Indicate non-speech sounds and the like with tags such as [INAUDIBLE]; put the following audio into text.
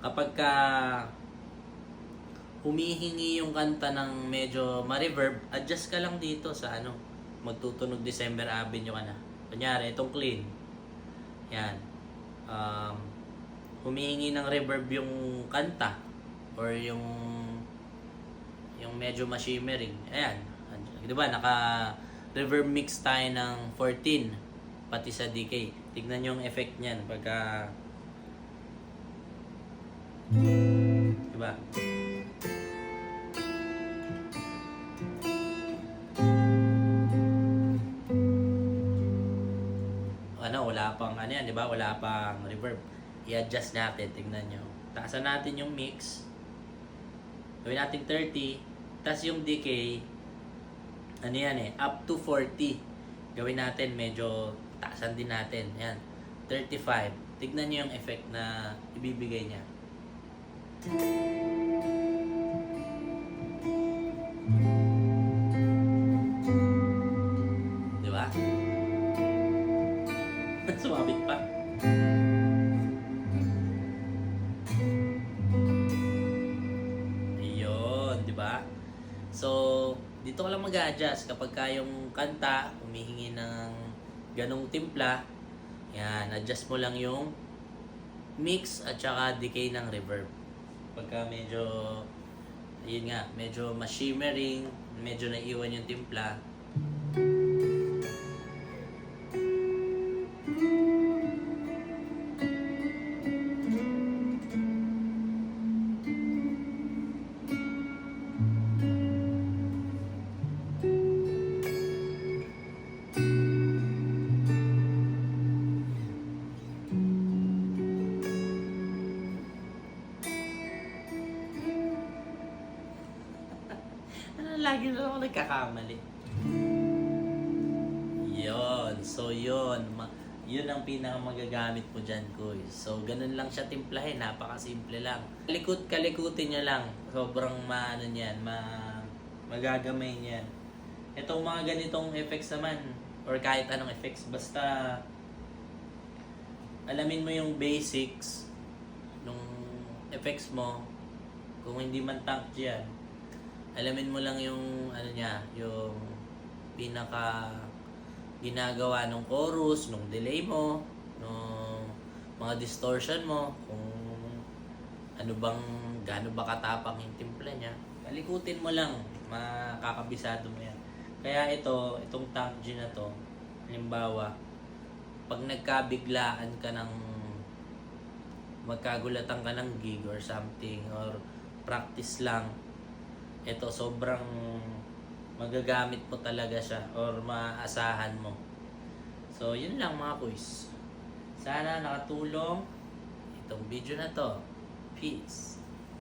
kapag ka humihingi yung kanta ng medyo ma-reverb, adjust ka lang dito sa ano, magtutunog December Avenue ka na. Kunyari, itong clean. Yan. Um, humihingi ng reverb yung kanta or yung yung medyo ma-shimmering. Ayan. Di ba? Naka reverb mix tayo ng 14 pati sa decay. Tignan yung effect niyan pagka Di ba? Ano, wala pang ano yan, di ba? Wala pang reverb. I-adjust natin, tignan nyo. Taasan natin yung mix. Gawin natin 30. Tapos yung decay, ano yan eh, up to 40. Gawin natin, medyo taasan din natin. Yan, 35. Tignan nyo yung effect na ibibigay niya. Di ba? [LAUGHS] Sumabit pa. Ayun, di ba? So, dito ka lang mag-adjust kapag ka yung kanta, humihingi ng ganong timpla, yan, adjust mo lang yung mix at saka decay ng reverb. Pagka medyo, yun nga, medyo ma-shimmering, medyo naiwan yung timpla, lagi na ako nagkakamali. Yon, so yon, ma- yun ang pinaka magagamit mo dyan, Kuy. So, ganun lang siya timplahin, napakasimple lang. Kalikut, kalikutin niya lang. Sobrang maano niyan, ma magagamay niyan. Itong mga ganitong effects naman, or kahit anong effects, basta alamin mo yung basics nung effects mo, kung hindi man tank yan, alamin mo lang yung ano niya, yung pinaka ginagawa ng chorus, nung delay mo, nung mga distortion mo, kung ano bang gaano ba katapang yung timpla niya. Kalikutin mo lang, makakabisado mo yan. Kaya ito, itong tank G na to, halimbawa, pag nagkabiglaan ka ng magkagulatan ka ng gig or something or practice lang ito sobrang magagamit mo talaga siya or maaasahan mo. So yun lang mga kuys sana nakatulong itong video na to. Peace